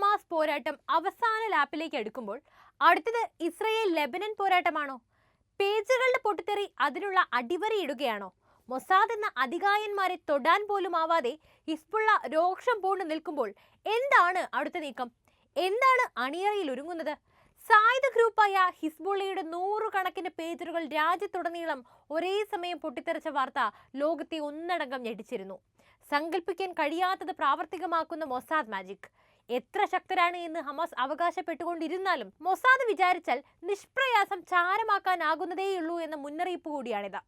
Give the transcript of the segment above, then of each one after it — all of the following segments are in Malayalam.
ഹമാസ് പോരാട്ടം അവസാന ലാപ്പിലേക്ക് എടുക്കുമ്പോൾ അടുത്തത് ഇസ്രയേൽ ലെബനൻ പോരാട്ടമാണോ? പേജുകളുടെ പൊട്ടിത്തെറി അതിനുള്ള അടിവരയിടുകയാണോ മൊസാദ് എന്ന അധികായന്മാരെ തൊടാൻ പോലും ആവാതെ ഹിസ്ബുള്ള രോക്ഷം പൂണ്ട് നിൽക്കുമ്പോൾ എന്താണ് അടുത്ത നീക്കം? എന്താണ് അണിയറയിൽ ഒരുങ്ങുന്നത്? സായുധ ഗ്രൂപ്പായ ഹിസ്ബുള്ളയുടെ നൂറുകണക്കിന് പേജറുകൾ രാജ്യത്തുടനീളം ഒരേ സമയം പൊട്ടിത്തെറിച്ച വാർത്ത ലോകത്തെ ഒന്നടങ്കം ഞെട്ടിച്ചിരുന്നു. സങ്കല്പിക്കാൻ കഴിയാത്തത് പ്രാവർത്തികമാക്കുന്ന മൊസാദ് മാജിക്. എത്ര ശക്തരാണ് എന്ന് ഹമാസ് അവകാശപ്പെട്ടുകൊണ്ടിരുന്നാലും മൊസാദ് വിചാരിച്ചാൽ നിഷ്പ്രയാസം ചാരമാക്കാനാകുന്നതേയുള്ളൂ എന്ന മുന്നറിയിപ്പ് കൂടിയാണിത്.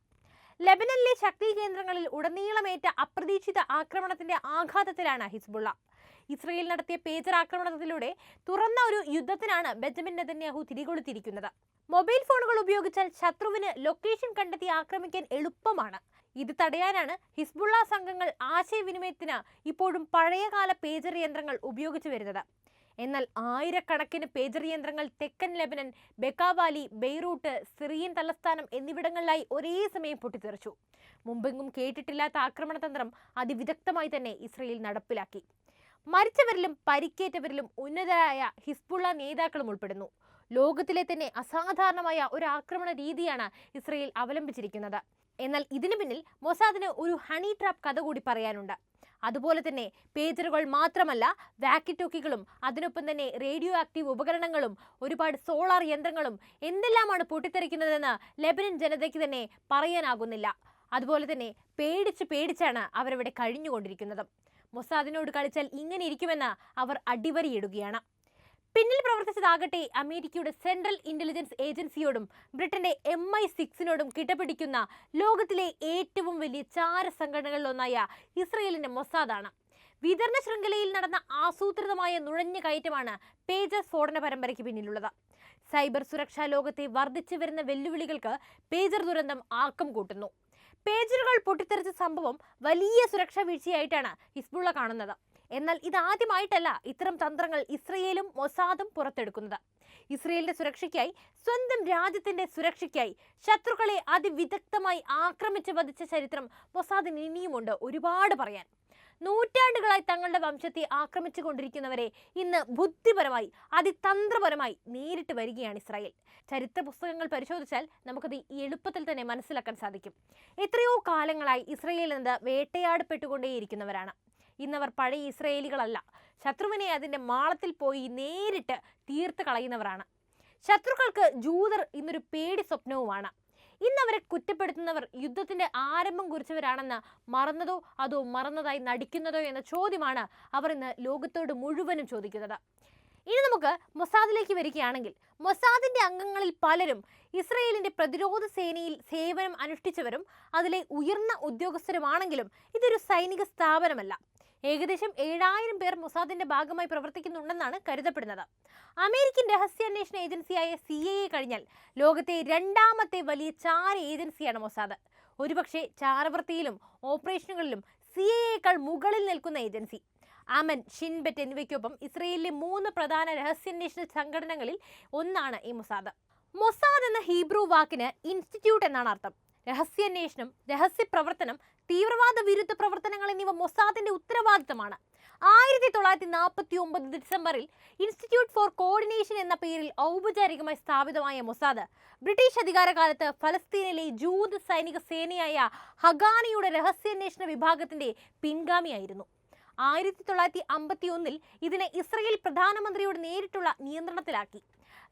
ലബനനിലെ ശക്തി കേന്ദ്രങ്ങളിൽ ഉടനീളമേറ്റ അപ്രതീക്ഷിത ആക്രമണത്തിന്റെ ആഘാതത്തിലാണ് ഹിസ്ബുള്ള. ഇസ്രയേൽ നടത്തിയ പേജർ ആക്രമണത്തിലൂടെ തുറന്ന ഒരു യുദ്ധത്തിനാണ് ബെഞ്ചമിൻ നെതന്യാഹു തിരികൊളുത്തിരിക്കുന്നത് മൊബൈൽ ഫോണുകൾ ഉപയോഗിച്ചാൽ ശത്രുവിന് ലൊക്കേഷൻ കണ്ടെത്തി ആക്രമിക്കാൻ എളുപ്പമാണ്. ഇത് തടയാനാണ് ഹിസ്ബുള്ള സംഘങ്ങൾ ആശയവിനിമയത്തിന് ഇപ്പോഴും പഴയകാല പേജർ യന്ത്രങ്ങൾ ഉപയോഗിച്ചു വരുന്നത്. എന്നാൽ ആയിരക്കണക്കിന് പേജർ യന്ത്രങ്ങൾ തെക്കൻ ലെബനൻ ബെക്കാവാലി ബെയ്റൂട്ട് സിറിയൻ തലസ്ഥാനം എന്നിവിടങ്ങളിലായി ഒരേ സമയം പൊട്ടിത്തെറിച്ചു. മുമ്പെങ്ങും കേട്ടിട്ടില്ലാത്ത ആക്രമണതന്ത്രം അതിവിദഗ്ധമായി തന്നെ ഇസ്രയേൽ നടപ്പിലാക്കി. മരിച്ചവരിലും പരിക്കേറ്റവരിലും ഉന്നതരായ ഹിസ്ബുള്ള നേതാക്കളും ഉൾപ്പെടുന്നു. ലോകത്തിലെ തന്നെ അസാധാരണമായ ഒരു ആക്രമണ രീതിയാണ് ഇസ്രയേൽ അവലംബിച്ചിരിക്കുന്നത്. എന്നാൽ ഇതിനു പിന്നിൽ മൊസാദിന് ഒരു ഹണി ട്രാപ്പ് കഥ കൂടി പറയാനുണ്ട്. അതുപോലെ തന്നെ പേജറുകൾ മാത്രമല്ല വാക്കിറ്റോക്കികളും അതിനൊപ്പം തന്നെ റേഡിയോ ആക്റ്റീവ് ഉപകരണങ്ങളും ഒരുപാട് സോളാർ യന്ത്രങ്ങളും എന്തെല്ലാമാണ് പൊട്ടിത്തെറിക്കുന്നതെന്ന് ലെബനൻ ജനതയ്ക്ക് തന്നെ പറയാനാകുന്നില്ല. അതുപോലെ തന്നെ പേടിച്ച് പേടിച്ചാണ് അവരവിടെ കഴിഞ്ഞുകൊണ്ടിരിക്കുന്നത്. മൊസാദിനോട് കളിച്ചാൽ ഇങ്ങനെ ഇരിക്കുമെന്ന് അവർ അടിവരിയിടുകയാണ്. പിന്നിൽ പ്രവർത്തിച്ചതാകട്ടെ അമേരിക്കയുടെ സെൻട്രൽ ഇന്റലിജൻസ് ഏജൻസിയോടും ബ്രിട്ടന്റെ എം ഐ സിക്സിനോടും കിട്ടപിടിക്കുന്ന ലോകത്തിലെ ഏറ്റവും വലിയ ചാര സംഘടനകളിലൊന്നായ ഇസ്രയേലിന്റെ മൊസാദാണ്. വിതരണ ശൃംഖലയിൽ നടന്ന ആസൂത്രിതമായ നുഴഞ്ഞു കയറ്റമാണ് പേജസ് സ്ഫോടന പരമ്പരയ്ക്ക് പിന്നിലുള്ളത്. സൈബർ സുരക്ഷാ ലോകത്തെ വർദ്ധിച്ചു വരുന്ന വെല്ലുവിളികൾക്ക് പേജർ ദുരന്തം ആക്കം കൂട്ടുന്നു. പേജറുകൾ പൊട്ടിത്തെറിച്ച സംഭവം വലിയ സുരക്ഷാ വീഴ്ചയായിട്ടാണ് ഹിസ്ബുള്ള കാണുന്നത്. എന്നാൽ ഇതാദ്യമായിട്ടല്ല ഇത്തരം തന്ത്രങ്ങൾ ഇസ്രയേലും മൊസാദും പുറത്തെടുക്കുന്നത്. ഇസ്രയേലിന്റെ സുരക്ഷയ്ക്കായി സ്വന്തം രാജ്യത്തിന്റെ സുരക്ഷയ്ക്കായി ശത്രുക്കളെ അതിവിദഗ്ധമായി ആക്രമിച്ച് വധിച്ച ചരിത്രം മൊസാദിന് ഇനിയുമുണ്ട് ഒരുപാട് പറയാൻ. നൂറ്റാണ്ടുകളായി തങ്ങളുടെ വംശത്തെ ആക്രമിച്ചു കൊണ്ടിരിക്കുന്നവരെ ഇന്ന് ബുദ്ധിപരമായി അതിതന്ത്രപരമായി നേരിട്ട് വരികയാണ് ഇസ്രായേൽ. ചരിത്ര പുസ്തകങ്ങൾ പരിശോധിച്ചാൽ നമുക്കത് എളുപ്പത്തിൽ തന്നെ മനസ്സിലാക്കാൻ സാധിക്കും. എത്രയോ കാലങ്ങളായി ഇസ്രയേൽ എന്നത് വേട്ടയാടപ്പെട്ടുകൊണ്ടേയിരിക്കുന്നവരാണ്. ഇന്നവർ പഴയ ഇസ്രയേലികളല്ല. ശത്രുവിനെ അതിന്റെ മാളത്തിൽ പോയി നേരിട്ട് തീർത്ത് കളയുന്നവരാണ്. ശത്രുക്കൾക്ക് ജൂതർ ഇന്നൊരു പേടി സ്വപ്നവുമാണ്. ഇന്നവരെ കുറ്റപ്പെടുത്തുന്നവർ യുദ്ധത്തിന്റെ ആരംഭം കുറിച്ചവരാണെന്ന് മറന്നതോ അതോ മറന്നതായി നടിക്കുന്നതോ എന്ന ചോദ്യമാണ് അവർ ഇന്ന് ലോകത്തോട് മുഴുവനും ചോദിക്കുന്നത്. ഇനി നമുക്ക് മൊസാദിലേക്ക് വരികയാണെങ്കിൽ മൊസാദിന്റെ അംഗങ്ങളിൽ പലരും ഇസ്രയേലിന്റെ പ്രതിരോധ സേനയിൽ സേവനം അനുഷ്ഠിച്ചവരും അതിലെ ഉയർന്ന ഉദ്യോഗസ്ഥരുമാണെങ്കിലും ഇതൊരു സൈനിക സ്ഥാപനമല്ല. ഏകദേശം ഏഴായിരം പേർ മൊസാദിന്റെ ഭാഗമായി പ്രവർത്തിക്കുന്നുണ്ടെന്നാണ് കരുതപ്പെടുന്നത്. അമേരിക്കൻ രഹസ്യാന്വേഷണ ഏജൻസിയായ സി എ കഴിഞ്ഞാൽ ലോകത്തെ രണ്ടാമത്തെ വലിയ ചാര ഏജൻസിയാണ് മൊസാദ്. ഒരുപക്ഷെ ചാരവൃത്തിയിലും ഓപ്പറേഷനുകളിലും സി എയേക്കാൾ മുകളിൽ നിൽക്കുന്ന ഏജൻസി. അമൻ ഷിൻബെറ്റ് എന്നിവയ്ക്കൊപ്പം ഇസ്രയേലിലെ മൂന്ന് പ്രധാന രഹസ്യാന്വേഷണ സംഘടനകളിൽ ഒന്നാണ് ഈ മൊസാദ്. മൊസാദ് എന്ന ഹീബ്രു വാക്കിന് ഇൻസ്റ്റിറ്റ്യൂട്ട് എന്നാണ് അർത്ഥം. രഹസ്യാന്വേഷണം രഹസ്യപ്രവർത്തനം തീവ്രവാദ വിരുദ്ധ പ്രവർത്തനങ്ങൾ എന്നിവ മൊസാദിന്റെ ഉത്തരവാദിത്തമാണ്. ആയിരത്തി തൊള്ളായിരത്തി നാൽപ്പത്തി ഒമ്പത് ഡിസംബറിൽ ഇൻസ്റ്റിറ്റ്യൂട്ട് ഫോർ കോർഡിനേഷൻ എന്ന പേരിൽ ഔപചാരികമായി സ്ഥാപിതമായ മൊസാദ് ബ്രിട്ടീഷ് അധികാരകാലത്ത് ഫലസ്തീനിലെ ജൂത് സൈനിക സേനയായ ഹഗാനിയുടെ രഹസ്യാന്വേഷണ വിഭാഗത്തിന്റെ പിൻഗാമിയായിരുന്നു. ആയിരത്തി തൊള്ളായിരത്തി അമ്പത്തി ഒന്നിൽ ഇതിനെ ഇസ്രയേൽ പ്രധാനമന്ത്രിയുടെ നേരിട്ടുള്ള നിയന്ത്രണത്തിലാക്കി.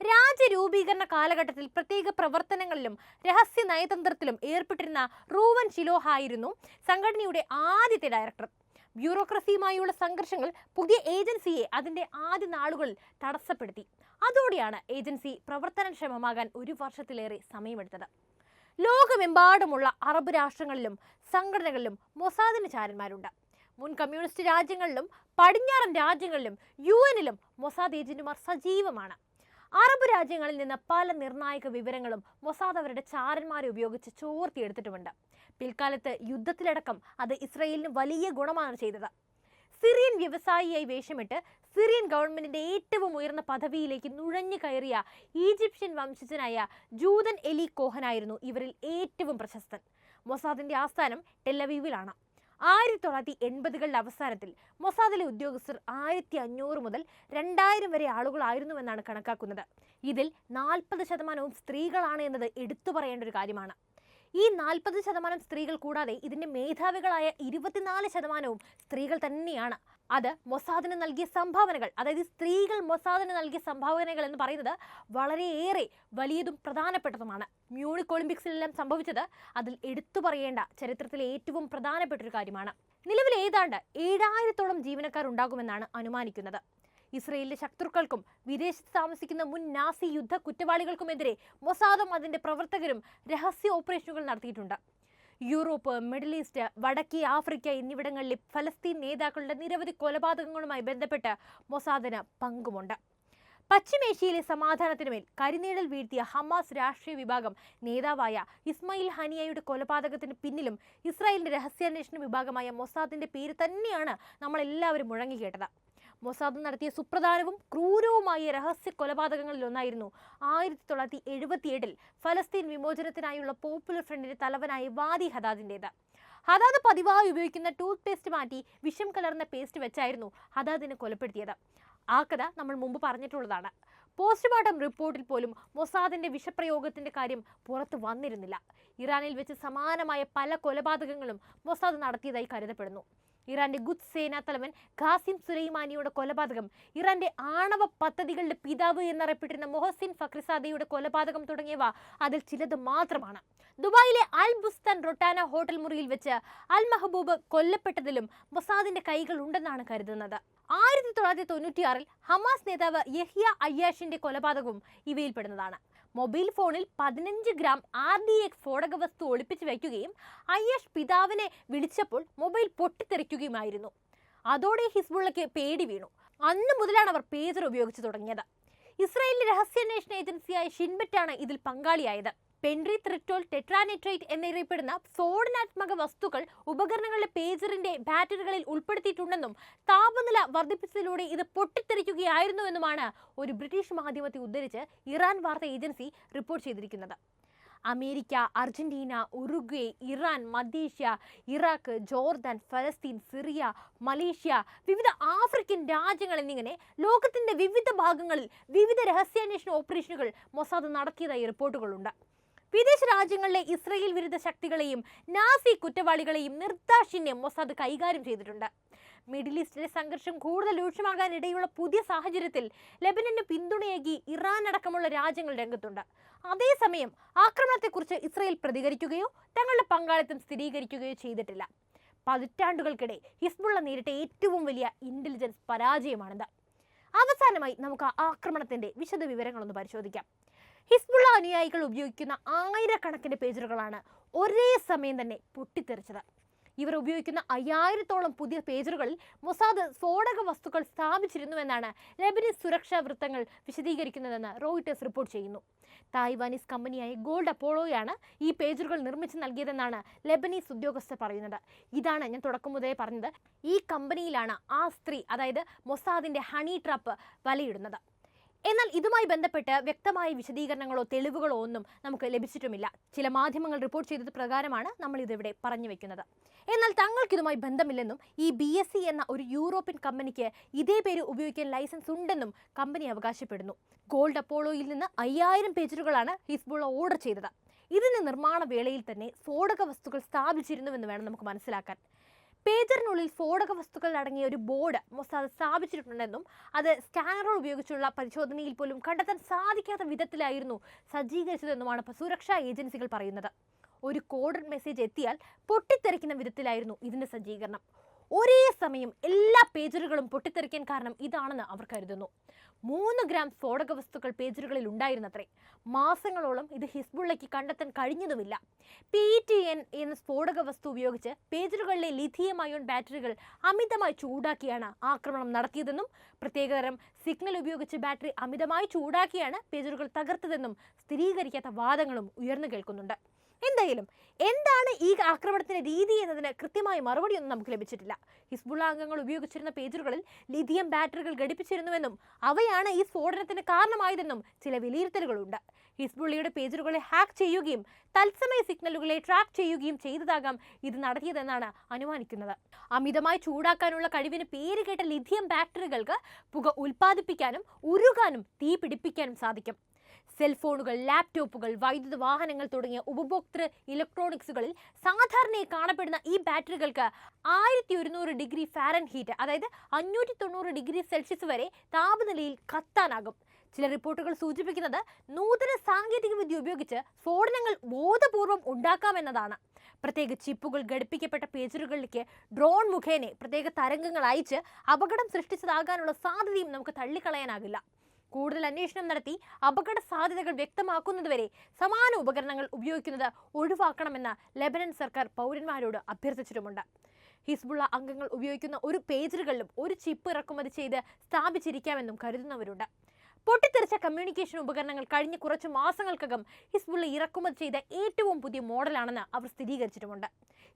രാജ്യരൂപീകരണ കാലഘട്ടത്തിൽ പ്രത്യേക പ്രവർത്തനങ്ങളിലും രഹസ്യ നയതന്ത്രത്തിലും ഏർപ്പെട്ടിരുന്ന റൂവൻ ഷിലോഹ ആയിരുന്നു സംഘടനയുടെ ആദ്യത്തെ ഡയറക്ടർ ബ്യൂറോക്രസിയുമായുള്ള സംഘർഷങ്ങൾ പുതിയ ഏജൻസിയെ അതിന്റെ ആദ്യ നാളുകളിൽ തടസ്സപ്പെടുത്തി. അതോടെയാണ് ഏജൻസി പ്രവർത്തനക്ഷമമാകാൻ ഒരു വർഷത്തിലേറെ സമയമെടുത്തത്. ലോകമെമ്പാടുമുള്ള അറബ് രാഷ്ട്രങ്ങളിലും സംഘടനകളിലും മൊസാദിന് ചാരന്മാരുണ്ട്. മുൻ കമ്മ്യൂണിസ്റ്റ് രാജ്യങ്ങളിലും പടിഞ്ഞാറൻ രാജ്യങ്ങളിലും യു എനിലും മൊസാദ് ഏജന്റുമാർ സജീവമാണ്. അറബ് രാജ്യങ്ങളിൽ നിന്ന് പല നിർണായക വിവരങ്ങളും മൊസാദ് അവരുടെ ചാരന്മാരെ ഉപയോഗിച്ച് ചോർത്തിയെടുത്തിട്ടുമുണ്ട്. പിൽക്കാലത്ത് യുദ്ധത്തിലടക്കം അത് ഇസ്രയേലിന് വലിയ ഗുണമാണ് ചെയ്തത്. സിറിയൻ വ്യവസായിയായി വേഷമിട്ട് സിറിയൻ ഗവൺമെന്റിന്റെ ഏറ്റവും ഉയർന്ന പദവിയിലേക്ക് നുഴഞ്ഞു കയറിയ ഈജിപ്ഷ്യൻ വംശജനായ ജൂതൻ എലി കോഹനായിരുന്നു ഇവരിൽ ഏറ്റവും പ്രശസ്തൻ. മൊസാദിന്റെ ആസ്ഥാനം ടെല്ലവീവിലാണ് ആയിരത്തി തൊള്ളായിരത്തി എൺപതുകളുടെ അവസാനത്തിൽ മൊസാദിലെ ഉദ്യോഗസ്ഥർ ആയിരത്തി അഞ്ഞൂറ് മുതൽ രണ്ടായിരം വരെ ആളുകളായിരുന്നുവെന്നാണ് കണക്കാക്കുന്നത്. ഇതിൽ നാൽപ്പത് ശതമാനവും സ്ത്രീകളാണ് എന്നത് എടുത്തു പറയേണ്ട ഒരു കാര്യമാണ്. ഈ നാൽപ്പത് ശതമാനം സ്ത്രീകൾ കൂടാതെ ഇതിന്റെ മേധാവികളായ ഇരുപത്തിനാല് ശതമാനവും സ്ത്രീകൾ തന്നെയാണ്. അത് മൊസാദിന് നൽകിയ സംഭാവനകൾ അതായത് സ്ത്രീകൾ മൊസാദിന് നൽകിയ സംഭാവനകൾ എന്ന് പറയുന്നത് വളരെയേറെ വലിയതും പ്രധാനപ്പെട്ടതുമാണ്. മ്യൂണിക് ഒളിമ്പിക്സിലെല്ലാം സംഭവിച്ചത് അതിൽ എടുത്തു പറയേണ്ട ചരിത്രത്തിലെ ഏറ്റവും പ്രധാനപ്പെട്ട ഒരു കാര്യമാണ്. നിലവിൽ ഏതാണ്ട് ഏഴായിരത്തോളം ജീവനക്കാർ ഉണ്ടാകുമെന്നാണ് അനുമാനിക്കുന്നത്. ഇസ്രയേലിലെ ശത്രുക്കൾക്കും വിദേശത്ത് താമസിക്കുന്ന മുൻ നാസി യുദ്ധ കുറ്റവാളികൾക്കുമെതിരെ മൊസാദും അതിന്റെ പ്രവർത്തകരും രഹസ്യ ഓപ്പറേഷനുകൾ നടത്തിയിട്ടുണ്ട്. യൂറോപ്പ് മിഡിൽ ഈസ്റ്റ് വടക്കേ ആഫ്രിക്ക എന്നിവിടങ്ങളിലെ ഫലസ്തീൻ നേതാക്കളുടെ നിരവധി കൊലപാതകങ്ങളുമായി ബന്ധപ്പെട്ട് മൊസാദിന് പങ്കുമുണ്ട്. പശ്ചിമേഷ്യയിലെ സമാധാനത്തിനുമേൽ കരിനീഴൽ വീഴ്ത്തിയ ഹമാസ് രാഷ്ട്രീയ വിഭാഗം നേതാവായ ഇസ്മായിൽ ഹനിയയുടെ കൊലപാതകത്തിന് പിന്നിലും ഇസ്രായേലിന്റെ രഹസ്യാന്വേഷണ വിഭാഗമായ മൊസാദിന്റെ പേര് തന്നെയാണ് നമ്മളെല്ലാവരും മുഴങ്ങിക്കേട്ടത്. മൊസാദ് നടത്തിയ സുപ്രധാനവും ക്രൂരവുമായ രഹസ്യ കൊലപാതകങ്ങളിലൊന്നായിരുന്നു ആയിരത്തി തൊള്ളായിരത്തി എഴുപത്തിയേഴിൽ ഫലസ്തീൻ വിമോചനത്തിനായുള്ള പോപ്പുലർ ഫ്രണ്ടിന്റെ തലവനായ വാദി ഹദാദിന്റേത് ഹദാദ് പതിവായി ഉപയോഗിക്കുന്ന ടൂത്ത് പേസ്റ്റ് മാറ്റി വിഷം കലർന്ന പേസ്റ്റ് വെച്ചായിരുന്നു ഹദാദിനെ കൊലപ്പെടുത്തിയത്. ആ കഥ നമ്മൾ മുമ്പ് പറഞ്ഞിട്ടുള്ളതാണ്. പോസ്റ്റ്മോർട്ടം റിപ്പോർട്ടിൽ പോലും മൊസാദിന്റെ വിഷപ്രയോഗത്തിന്റെ കാര്യം പുറത്തു വന്നിരുന്നില്ല. ഇറാനിൽ വെച്ച് സമാനമായ പല കൊലപാതകങ്ങളും മൊസാദ് നടത്തിയതായി കരുതപ്പെടുന്നു. ഇറാന്റെ ഗുദ് സേനാ തലവൻ ഖാസിം സുലൈമാനിയുടെ കൊലപാതകം ഇറാന്റെ ആണവ പദ്ധതികളുടെ പിതാവ് എന്നറിയപ്പെട്ടിരുന്ന മൊഹസിൻ ഫക്രിസാദയുടെ കൊലപാതകം തുടങ്ങിയവ അതിൽ ചിലത് മാത്രമാണ്. ദുബായിലെ അൽ ബുസ്താൻ റൊട്ടാന ഹോട്ടൽ മുറിയിൽ വെച്ച് അൽ മെഹബൂബ് കൊല്ലപ്പെട്ടതിലും മൊസാദിന്റെ കൈകൾ ഉണ്ടെന്നാണ് കരുതുന്നത്. ആയിരത്തി തൊള്ളായിരത്തി തൊണ്ണൂറ്റിയാറിൽ ഹമാസ് നേതാവ് യഹിയ അയ്യാഷിന്റെ കൊലപാതകവും ഇവയിൽപ്പെടുന്നതാണ്. മൊബൈൽ ഫോണിൽ പതിനഞ്ച് ഗ്രാം ആർ ഡി എക്സ് സ്ഫോടക വസ്തു ഒളിപ്പിച്ചു വയ്ക്കുകയും അയ്യഷ് പിതാവിനെ വിളിച്ചപ്പോൾ മൊബൈൽ പൊട്ടിത്തെറിക്കുകയുമായിരുന്നു. അതോടെ ഹിസ്ബുള്ളയ്ക്ക് പേടി വീണു. അന്ന് മുതലാണ് അവർ പേജർ ഉപയോഗിച്ചു തുടങ്ങിയത്. ഇസ്രായേലിന്റെ രഹസ്യാന്വേഷണ ഏജൻസിയായ ഷിൻബെറ്റാണ് ഇതിൽ പങ്കാളിയായത്. പെൻട്രി ത്രിറ്റോൾ ടെട്രാനെട്രേറ്റ് എന്നറിയപ്പെടുന്ന സ്ഫോടനാത്മക വസ്തുക്കൾ ഉപകരണങ്ങളുടെ പേജറിന്റെ ബാറ്ററികളിൽ ഉൾപ്പെടുത്തിയിട്ടുണ്ടെന്നും താപനില വർദ്ധിപ്പിച്ചതിലൂടെ ഇത് പൊട്ടിത്തെറിക്കുകയായിരുന്നുവെന്നുമാണ് ഒരു ബ്രിട്ടീഷ് മാധ്യമത്തെ ഉദ്ധരിച്ച് ഇറാൻ വാർത്താ ഏജൻസി റിപ്പോർട്ട് ചെയ്തിരിക്കുന്നത്. അമേരിക്ക അർജന്റീന ഉറുഗ്വേ ഇറാൻ മധ്യേഷ്യ ഇറാഖ് ജോർദാൻ ഫലസ്തീൻ സിറിയ മലേഷ്യ വിവിധ ആഫ്രിക്കൻ രാജ്യങ്ങൾ എന്നിങ്ങനെ ലോകത്തിന്റെ വിവിധ ഭാഗങ്ങളിൽ വിവിധ രഹസ്യാന്വേഷണ ഓപ്പറേഷനുകൾ മൊസാദ് നടത്തിയതായി റിപ്പോർട്ടുകളുണ്ട്. വിദേശ രാജ്യങ്ങളിലെ ഇസ്രയേൽ വിരുദ്ധ ശക്തികളെയും നാസി കുറ്റവാളികളെയും നിർദാക്ഷിണ്യം മൊസാദ് കൈകാര്യം ചെയ്തിട്ടുണ്ട്. മിഡിൽ ഈസ്റ്റിലെ സംഘർഷം കൂടുതൽ രൂക്ഷമാകാനിടയുള്ള പുതിയ സാഹചര്യത്തിൽ ലെബനന് പിന്തുണയേകി ഇറാൻ അടക്കമുള്ള രാജ്യങ്ങൾ രംഗത്തുണ്ട്. അതേസമയം ആക്രമണത്തെക്കുറിച്ച് ഇസ്രയേൽ പ്രതികരിക്കുകയോ തങ്ങളുടെ പങ്കാളിത്തം സ്ഥിരീകരിക്കുകയോ ചെയ്തിട്ടില്ല. പതിറ്റാണ്ടുകൾക്കിടെ ഹിസ്ബുള്ള നേരിട്ട ഏറ്റവും വലിയ ഇന്റലിജൻസ് പരാജയമാണിത്. അവസാനമായി നമുക്ക് ആക്രമണത്തിന്റെ വിശദ വിവരങ്ങളൊന്ന് പരിശോധിക്കാം. ഹിസ്ബുള്ള അനുയായികൾ ഉപയോഗിക്കുന്ന ആയിരക്കണക്കിന് പേജറുകളാണ് ഒരേ സമയം തന്നെ പൊട്ടിത്തെറിച്ചത്. ഇവർ ഉപയോഗിക്കുന്ന അയ്യായിരത്തോളം പുതിയ പേജറുകളിൽ മൊസാദ് സ്ഫോടക വസ്തുക്കൾ സ്ഥാപിച്ചിരുന്നുവെന്നാണ് ലെബനീസ് സുരക്ഷാ വൃത്തങ്ങൾ വിശദീകരിക്കുന്നതെന്ന് റോയിട്ടേഴ്സ് റിപ്പോർട്ട് ചെയ്യുന്നു. തായ്വാനീസ് കമ്പനിയായ ഗോൾഡ് അപ്പോളോയാണ് ഈ പേജറുകൾ നിർമ്മിച്ച് നൽകിയതെന്നാണ് ലെബനീസ് ഉദ്യോഗസ്ഥർ പറയുന്നത്. ഇതാണ് ഞാൻ തുടക്കം മുതലേ പറഞ്ഞത്. ഈ കമ്പനിയിലാണ് ആ സ്ത്രീ അതായത് മൊസാദിന്റെ ഹണി ട്രാപ്പ് വലയിടുന്നത്. എന്നാൽ ഇതുമായി ബന്ധപ്പെട്ട് വ്യക്തമായ വിശദീകരണങ്ങളോ തെളിവുകളോ ഒന്നും നമുക്ക് ലഭിച്ചിട്ടുമില്ല. ചില മാധ്യമങ്ങൾ റിപ്പോർട്ട് ചെയ്തത് പ്രകാരമാണ് നമ്മൾ ഇതിവിടെ പറഞ്ഞു വെക്കുന്നത്. എന്നാൽ തങ്ങൾക്ക് ഇതുമായി ബന്ധമില്ലെന്നും ഈ ബി എസ് സി എന്ന ഒരു യൂറോപ്യൻ കമ്പനിക്ക് ഇതേ പേര് ഉപയോഗിക്കാൻ ലൈസൻസ് ഉണ്ടെന്നും കമ്പനി അവകാശപ്പെടുന്നു. ഗോൾഡ് അപ്പോളോയിൽ നിന്ന് അയ്യായിരം പേജറുകളാണ് ഹിസ്ബുള്ള ഓർഡർ ചെയ്തത്. ഇതിന് നിർമ്മാണ വേളയിൽ തന്നെ സ്ഫോടക വസ്തുക്കൾ സ്ഥാപിച്ചിരുന്നുവെന്ന് വേണം നമുക്ക് മനസ്സിലാക്കാൻ. പേജറിനുള്ളിൽ സ്ഫോടക വസ്തുക്കൾ അടങ്ങിയ ഒരു ബോർഡ് മൊസാദ് സ്ഥാപിച്ചിട്ടുണ്ടെന്നും അത് സ്കാനറുകൾ ഉപയോഗിച്ചുള്ള പരിശോധനയിൽ പോലും കണ്ടെത്താൻ സാധിക്കാത്ത വിധത്തിലായിരുന്നു സജ്ജീകരിച്ചതെന്നുമാണ് സുരക്ഷാ ഏജൻസികൾ പറയുന്നത്. ഒരു കോഡഡ് മെസ്സേജ് എത്തിയാൽ പൊട്ടിത്തെറിക്കുന്ന വിധത്തിലായിരുന്നു ഇതിന്റെ സജ്ജീകരണം. ഒരേ സമയം എല്ലാ പേജറുകളും പൊട്ടിത്തെറിക്കാൻ കാരണം ഇതാണെന്ന് അവർ കരുതുന്നു. മൂന്ന് ഗ്രാം സ്ഫോടക വസ്തുക്കൾ പേജറുകളിൽ ഉണ്ടായിരുന്നത്രേ. മാസങ്ങളോളം ഇത് ഹിസ്ബുള്ളയ്ക്ക് കണ്ടെത്താൻ കഴിഞ്ഞതുമില്ല. പി ടി എൻ എന്ന സ്ഫോടക വസ്തു ഉപയോഗിച്ച് പേജറുകളിലെ ലിഥിയം അയോൺ ബാറ്ററികൾ അമിതമായി ചൂടാക്കിയാണ് ആക്രമണം നടത്തിയതെന്നും പ്രത്യേകതരം സിഗ്നൽ ഉപയോഗിച്ച് ബാറ്ററി അമിതമായി ചൂടാക്കിയാണ് പേജറുകൾ തകർത്തതെന്നും സ്ഥിരീകരിക്കാത്ത വാദങ്ങളും ഉയർന്നു കേൾക്കുന്നുണ്ട്. എന്തായാലും എന്താണ് ഈ ആക്രമണത്തിന്റെ രീതി എന്നതിന് കൃത്യമായ മറുപടിയൊന്നും നമുക്ക് ലഭിച്ചിട്ടില്ല. ഹിസ്ബുള്ള അംഗങ്ങൾ ഉപയോഗിച്ചിരുന്ന പേജറുകളിൽ ലിഥിയം ബാറ്ററികൾ ഘടിപ്പിച്ചിരുന്നുവെന്നും അവയാണ് ഈ സ്ഫോടനത്തിന് കാരണമായതെന്നും ചില വിലയിരുത്തലുകളുണ്ട്. ഹിസ്ബുള്ളയുടെ പേജറുകളെ ഹാക്ക് ചെയ്യുകയും തത്സമയ സിഗ്നലുകളെ ട്രാക്ക് ചെയ്യുകയും ചെയ്തതാകാം ഇത് നടത്തിയതെന്നാണ് അനുമാനിക്കുന്നത്. അമിതമായി ചൂടാക്കാനുള്ള കഴിവിന് പേര് കേട്ട ലിഥിയം ബാറ്ററികൾക്ക് പുക ഉൽപ്പാദിപ്പിക്കാനും ഉരുകാനും തീ പിടിപ്പിക്കാനും സാധിക്കും. സെൽഫോണുകൾ ലാപ്ടോപ്പുകൾ വൈദ്യുത വാഹനങ്ങൾ തുടങ്ങിയ ഉപഭോക്തൃ ഇലക്ട്രോണിക്സുകളിൽ സാധാരണയായി കാണപ്പെടുന്ന ഈ ബാറ്ററികൾക്ക് ആയിരത്തി ഒരുന്നൂറ് ഡിഗ്രി ഫാരൻ ഹീറ്റ് അതായത് അഞ്ഞൂറ്റി തൊണ്ണൂറ് ഡിഗ്രി സെൽഷ്യസ് വരെ താപനിലയിൽ കത്താനാകും. ചില റിപ്പോർട്ടുകൾ സൂചിപ്പിക്കുന്നത് നൂതന സാങ്കേതിക വിദ്യ ഉപയോഗിച്ച് സ്ഫോടനങ്ങൾ ബോധപൂർവം ഉണ്ടാക്കാമെന്നതാണ് പ്രത്യേക ചിപ്പുകൾ ഘടിപ്പിക്കപ്പെട്ട പേജറുകളിലേക്ക് ഡ്രോൺ മുഖേന പ്രത്യേക തരംഗങ്ങൾ അയച്ച് അപകടം സൃഷ്ടിച്ചതാകാനുള്ള സാധ്യതയും നമുക്ക് തള്ളിക്കളയാനാകില്ല. കൂടുതൽ അന്വേഷണം നടത്തി അപകട സാധ്യതകൾ വ്യക്തമാക്കുന്നതുവരെ സമാന ഉപകരണങ്ങൾ ഉപയോഗിക്കുന്നത് ഒഴിവാക്കണമെന്ന് ലെബനൻ സർക്കാർ പൗരന്മാരോട് അഭ്യർത്ഥിച്ചിട്ടുമുണ്ട്. ഹിസ്ബുള്ള അംഗങ്ങൾ ഉപയോഗിക്കുന്ന ഒരു പേജറുകളിലും ഒരു ചിപ്പ് ഇറക്കുമതി ചെയ്ത് സ്ഥാപിച്ചിരിക്കാമെന്നും കരുതുന്നവരുണ്ട്. പൊട്ടിത്തെറിച്ച കമ്മ്യൂണിക്കേഷൻ ഉപകരണങ്ങൾ കഴിഞ്ഞ കുറച്ച് മാസങ്ങൾക്കകം ഹിസ്ബുള്ള ഇറക്കുമതി ചെയ്ത ഏറ്റവും പുതിയ മോഡലാണെന്ന് അവർ സ്ഥിരീകരിച്ചിട്ടുമുണ്ട്.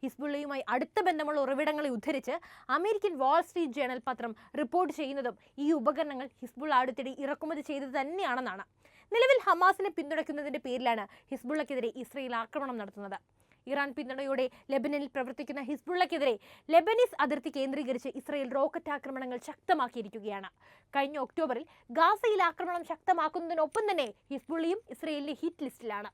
ഹിസ്ബുള്ളയുമായി അടുത്ത ബന്ധമുള്ള ഉറവിടങ്ങളെ ഉദ്ധരിച്ച് അമേരിക്കൻ വാൾസ്ട്രീറ്റ് ജേണൽ പത്രം റിപ്പോർട്ട് ചെയ്യുന്നതും ഈ ഉപകരണങ്ങൾ ഹിസ്ബുള്ള അടുത്തിടെ ഇറക്കുമതി ചെയ്തത് തന്നെയാണെന്നാണ്. നിലവിൽ ഹമാസിനെ പിന്തുണയ്ക്കുന്നതിന്റെ പേരിലാണ് ഹിസ്ബുള്ളക്കെതിരെ ഇസ്രയേൽ ആക്രമണം നടത്തുന്നത്. ഇറാൻ പിന്തുണയോടെ ലെബനനിൽ പ്രവർത്തിക്കുന്ന ഹിസ്ബുള്ളക്കെതിരെ ലെബനീസ് അതിർത്തി കേന്ദ്രീകരിച്ച് ഇസ്രയേൽ റോക്കറ്റ് ആക്രമണങ്ങൾ ശക്തമാക്കിയിരിക്കുകയാണ്. കഴിഞ്ഞ ഒക്ടോബറിൽ ഗാസയിൽ ആക്രമണം ശക്തമാക്കുന്നതിനൊപ്പം തന്നെ ഹിസ്ബുള്ളിയും ഇസ്രയേലിന്റെ ഹിറ്റ് ലിസ്റ്റിലാണ്.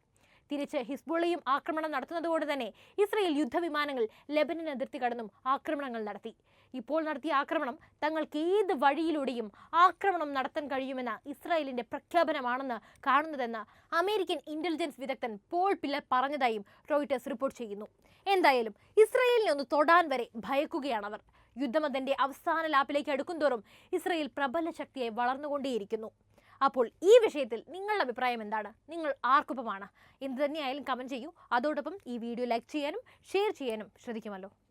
തിരിച്ച് ഹിസ്ബുള്ളയും ആക്രമണം നടത്തുന്നതുകൊണ്ട് തന്നെ ഇസ്രയേൽ യുദ്ധവിമാനങ്ങൾ ലെബനൻ അതിർത്തി കടന്നും ആക്രമണങ്ങൾ നടത്തി. ഇപ്പോൾ നടത്തിയ ആക്രമണം തങ്ങൾക്ക് ഏത് വഴിയിലൂടെയും ആക്രമണം നടത്താൻ കഴിയുമെന്ന ഇസ്രായേലിന്റെ പ്രഖ്യാപനമാണെന്ന് കാണുന്നതെന്ന് അമേരിക്കൻ ഇന്റലിജൻസ് വിദഗ്ധൻ പോൾ പില്ലർ പറഞ്ഞതായും റോയിട്ടേഴ്സ് റിപ്പോർട്ട് ചെയ്യുന്നു. എന്തായാലും ഇസ്രായേലിനെ ഒന്ന് തൊടാൻ വരെ ഭയക്കുകയാണവർ. യുദ്ധം അതിന്റെ അവസാന ലാപ്പിലേക്ക് അടുക്കുന്തോറും ഇസ്രായേൽ പ്രബല ശക്തിയായി വളർന്നുകൊണ്ടേയിരിക്കുന്നു. അപ്പോൾ ഈ വിഷയത്തിൽ നിങ്ങളുടെ അഭിപ്രായം എന്താണ്? നിങ്ങൾ ആർക്കൊപ്പമാണ്? എന്ത് തന്നെയായാലും കമന്റ് ചെയ്യൂ. അതോടൊപ്പം ഈ വീഡിയോ ലൈക്ക് ചെയ്യാനും ഷെയർ ചെയ്യാനും ശ്രദ്ധിക്കുമല്ലോ.